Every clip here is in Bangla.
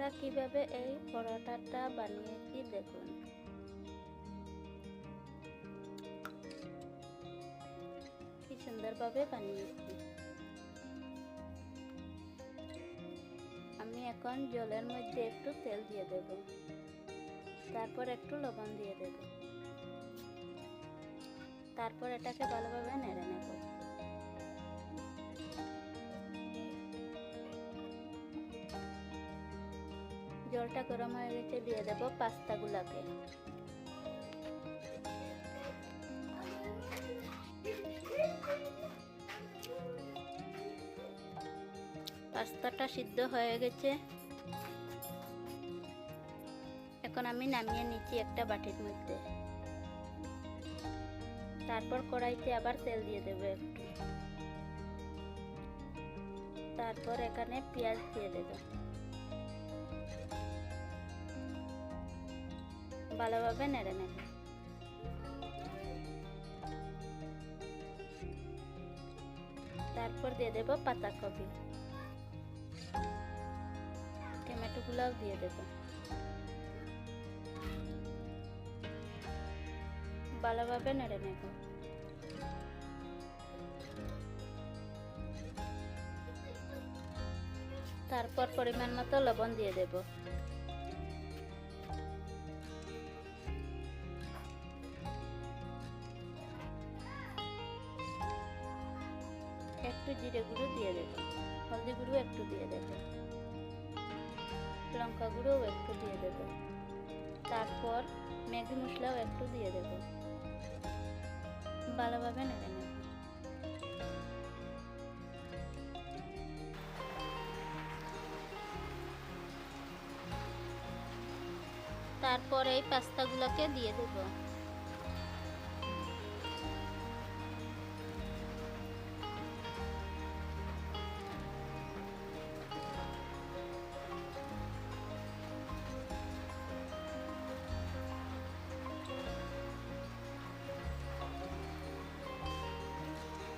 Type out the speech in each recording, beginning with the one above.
আমরা কীভাবে এই পরোটাটা বানিয়েছি দেখুন। কি সুন্দরভাবে বানিয়েছি। আমি এখন জলের মধ্যে একটু তেল দিয়ে দেব। তারপর একটু লবণ দিয়ে দেব। তারপর এটাকে ভালোভাবে নেড়ে নেব। জলটা গরম হয়ে গেছে, দিয়ে দেব পাস্তাগুলোকে। পাস্তাটা সিদ্ধ হয়ে গেছে। এখন আমি নামিয়ে নিচ্ছি একটা বাটির মধ্যে। তারপর কড়াইতে আবার তেল দিয়ে দেবো একটু। তারপর এখানে পেঁয়াজ দিয়ে দেবো। ভালোভাবে নেড়ে নেবে। তারপর দিয়ে দেবো পাতাকপি। টমেটোগুলোও দিয়ে দেব। ভালোভাবে নেড়ে নেব। তারপর পরিমাণ মতো লবণ দিয়ে দেব। একটু জিরে গুঁড়ো দিয়ে দেব। হলদি গুঁড়ো একটু দিয়ে দেব। লঙ্কা গুঁড়োও একটু দিয়ে দেব। তারপর ম্যাগি মশলাও একটু দিয়ে দেব। ভালোভাবে নেড়ে নেব। তারপর এই পাস্তাগুলোকে দিয়ে দেব।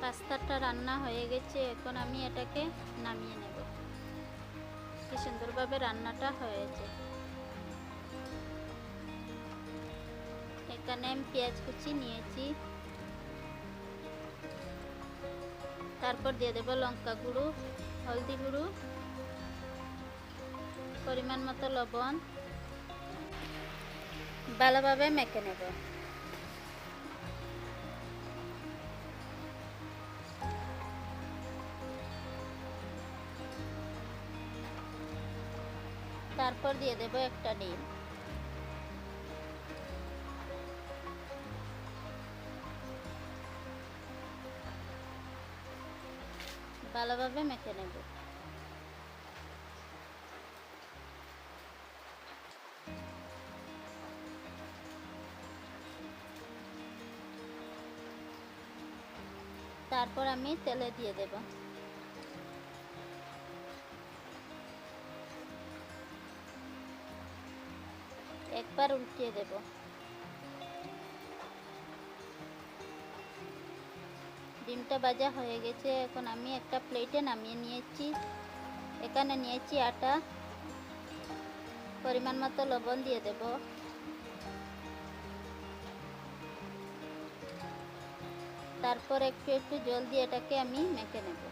পাস্তাটা রান্না হয়ে গেছে, এখন আমি এটাকে নামিয়ে নেব। কি সুন্দরভাবে রান্নাটা হয়েছে। এখানে আমি পেঁয়াজ কুচি নিয়েছি। তারপর দিয়ে দেবো লঙ্কা গুঁড়ো, হলদি গুঁড়ো, পরিমাণ মতো লবণ। ভালোভাবে মেখে নেব। তারপর দিয়ে দেবো একটা ডিম। ভালোভাবে মেখে নেব। তারপর আমি তেলে দিয়ে দেব। একবার উল্টিয়ে দেব। ডিমটা ভাজা হয়ে গেছে, এখন আমি একটা প্লেটে নামিয়ে নিয়েছি। এখানে নিয়েছি আটা। পরিমাণ মতো লবণ দিয়ে দেব। তারপর একটু একটু জল দিয়ে এটাকে আমি মেখে নেব।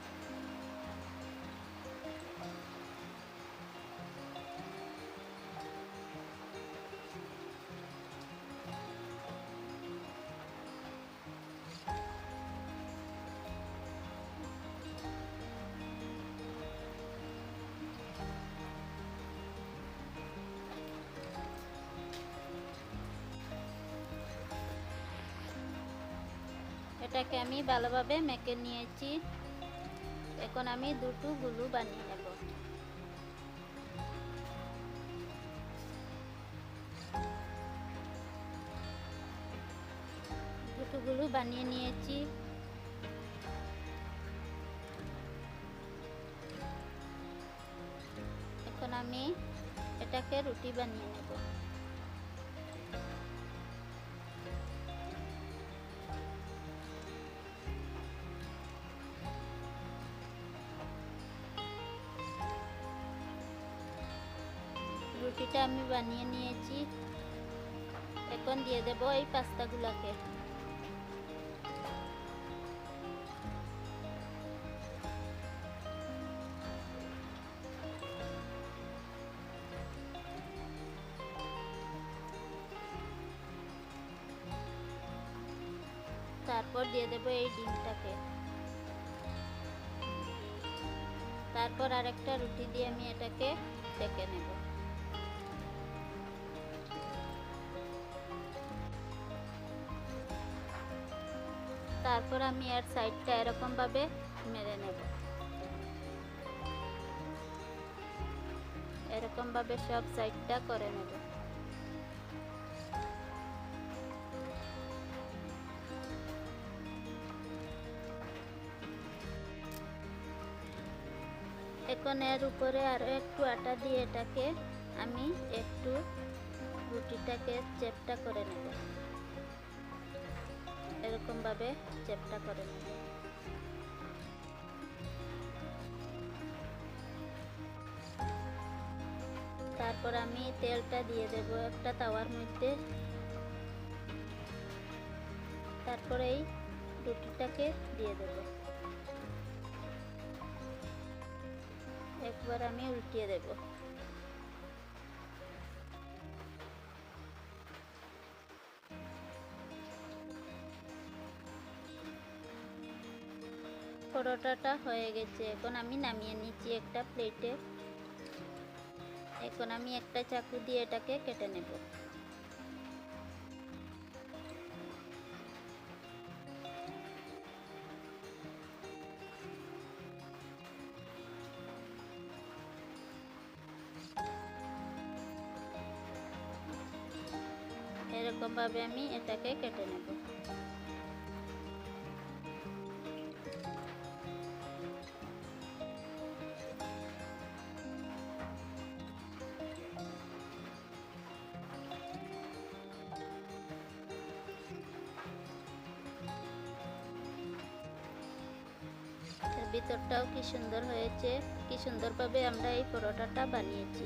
এটাকে আমি ভালোভাবে মেখে নিয়েছি। এখন আমি দুটো গুলু বানিয়ে নেব। দুটো গুলু বানিয়ে নিয়েছি। এখন আমি এটাকে রুটি বানিয়ে নেব। রুটিটা আমি বানিয়ে নিয়েছি। এখন দিয়ে দেব এই পাস্তাগুলোকে। তারপর দিয়ে দেব এই ডিমটাকে। তারপর আরেকটা রুটি দিয়ে আমি এটাকে ডেকে নেব। তারপর আমি এর সাইডটা এরকম ভাবে মেরে নেব। এরকম ভাবে সব সাইডটা করে নেব। এখন এর উপরে আরও একটু আটা দিয়ে এটাকে আমি একটু রুটিটাকে চেপটা করে নেব। এরকমভাবে চেপটা করে। তারপর আমি তেলটা দিয়ে দেব একটা তাওয়ার মধ্যে। তারপরে এই রুটিটাকে দিয়ে দেব। একবার আমি উল্টিয়ে দেব। পরোটাটা হয়ে গেছে। এখন আমি নামিয়ে নিচ্ছি একটা প্লেটে এখন আমি একটা চাকু দিয়ে এটাকে কেটে নেব। এরকম ভাবে আমি এটাকে কেটে নেব। ভিতরটাও কি সুন্দর হয়েছে কি সুন্দরভাবে আমরা এই পরোটাটা বানিয়েছি।